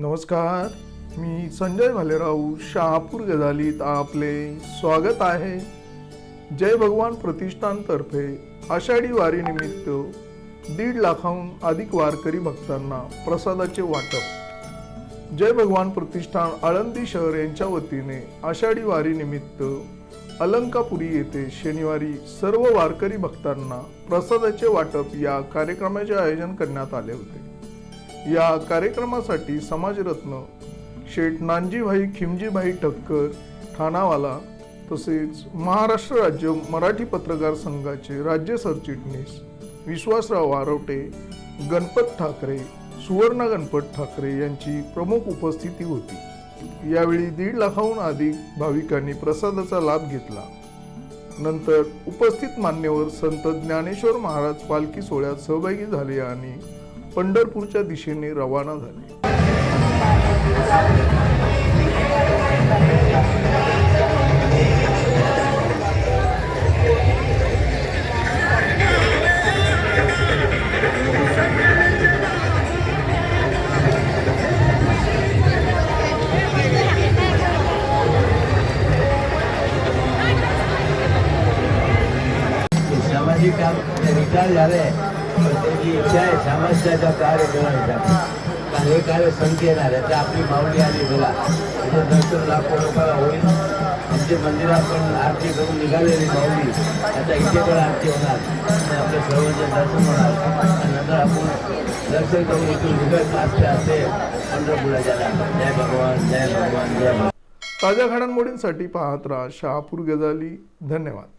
नमस्कार मी संजय भालेराव शहापूर गजालीत आपले स्वागत आहे. जय भगवान प्रतिष्ठानतर्फे आषाढी वारीनिमित्त दीड लाखाहून अधिक वारकरी भक्तांना प्रसादाचे वाटप. जय भगवान प्रतिष्ठान आळंदी शहर यांच्या वतीने आषाढी वारीनिमित्त अलंकापुरी येथे शनिवारी सर्व वारकरी भक्तांना प्रसादाचे वाटप या कार्यक्रमाचे आयोजन करण्यात आले होते. या कार्यक्रमासाठी समाजरत्न शेठ नानजीभाई खिमजीभाई ठक्कर ठाणावाला तसेच महाराष्ट्र राज्य मराठी पत्रकार संघाचे राज्य सरचिटणीस विश्वासराव वारवटे गणपत ठाकरे सुवर्ण गणपत ठाकरे यांची प्रमुख उपस्थिती होती. यावेळी दीड लाखाहून अधिक भाविकांनी प्रसादाचा लाभ घेतला. नंतर उपस्थित मान्यवर संत ज्ञानेश्वर महाराज पालखी सोहळ्यात सहभागी झाले आणि पंढरपूरच्या दिशेने रवाना झाले. सामाजिक काम विचार झाले त्याची इच्छा आहे समाजाचा कार्य करण्याचा हे कार्य संख्येनं आहे. तर आपली माऊली आली बोला म्हणजे दर्शन लाखो रुपयाला होईल. आमच्या मंदिरात पण आरती करून निघालेली माऊली. आता इथे पण आरती होणार. आणि आपल्या सर्वांचे दर्शन होणार. आणि नंतर आपण दर्शन करून इथून निघत असते असे पंढरपुराच्या जय भगवान जय भगवान जय भगवान. ताज्या घडामोडींसाठी पाहत राहा शहापूर गजाली. धन्यवाद.